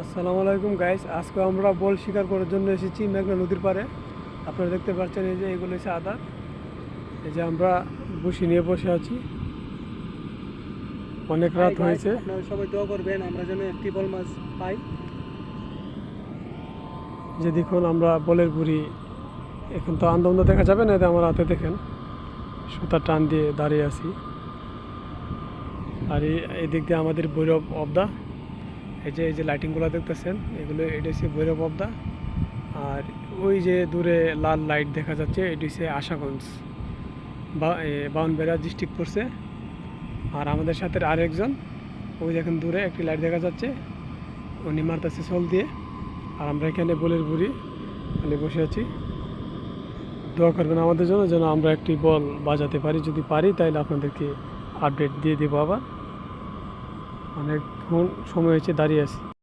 আসসালামু আলাইকুম গাইস আজকে আমরা বল শিকার করার জন্য এসেছি মেঘনা নদীর পাড়ে। আপনারা দেখতে পাচ্ছেন এই যে এগুলো হচ্ছে আদার এই যে আমরা বসি নিয়ে বসে আছি। অনেক রাত হয়েছে। সবাই দোয়া করবেন আমরা যেন একটি বল মাছ পাই। যে দেখুন আমরা বলের বুড়ি এখন তো আন্দোলন দেখা যাবে না এতে আমার হাতে দেখেন। সুতার টান দিয়ে দাঁড়িয়ে আছি। আর এই এদিক দিয়ে আমাদের ভৈরব অবদা। এই যে এই যে লাইটিংগুলো দেখতেছেন, এগুলো এটা হচ্ছে ভৈরব অবদা আর ওই যে দূরে লাল লাইট দেখা যাচ্ছে, এটি হচ্ছে আশাগঞ্জ। বা বাউনবেড়া ডিস্ট্রিক্ট পড়ছে। আর আমাদের সাথে আরেকজন, ওই দেখেন দূরে একটি লাইট দেখা যাচ্ছে। উনি মারতেছে সোল দিয়ে। আর আমরা এখানে বলের বুড়ি খালি বসে আছি। দোয়া করবেন আমাদের জন্য যেন আমরা একটি বল বাজাতে পারি। যদি পারি, তাহলে আপনাদেরকে আপডেট দিয়ে দেবো আবার। অনেকক্ষণ সময় হয়েছে দাঁড়িয়ে আছি।